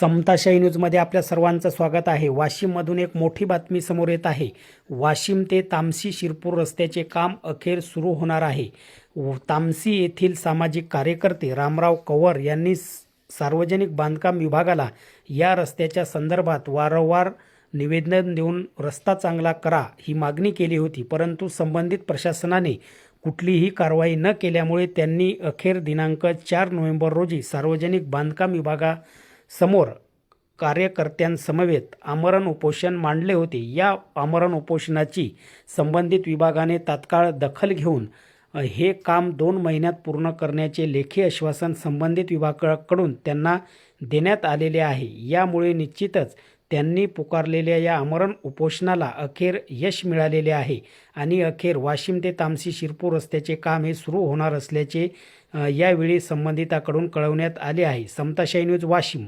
समताशाही न्यूजमध्ये आपल्या सर्वांचं स्वागत आहे. वाशिममधून एक मोठी बातमी समोर येत आहे. वाशिम ते तामसी शिरपूर रस्त्याचे काम अखेर सुरू होणार आहे. व- तामसी येथील सामाजिक कार्यकर्ते रामराव कंवर यांनी सार्वजनिक बांधकाम विभागाला या रस्त्याच्या संदर्भात वारंवार निवेदन देऊन रस्ता चांगला करा ही मागणी केली होती. परंतु संबंधित प्रशासनाने कुठलीही कारवाई न केल्यामुळे त्यांनी अखेर दिनांक चार नोव्हेंबर रोजी सार्वजनिक बांधकाम विभागा समोर कार्यकर्त्यांसमवेत आमरण उपोषण मांडले होते. या आमरण उपोषणाची संबंधित विभागाने तात्काळ दखल घेऊन हे काम दोन महिन्यात पूर्ण करण्याचे लेखी आश्वासन संबंधित विभागाकडून त्यांना देण्यात आलेले आहे. यामुळे निश्चितच त्यांनी पुकारलेल्या या आमरण उपोषणाला अखेर यश मिळालेले आहे आणि अखेर वाशिम ते तामसी शिरपूर रस्त्याचे काम हे सुरू होणार असल्याचे यावेळी संबंधिताकडून कळवण्यात आले आहे. समताशाही न्यूज वाशिम.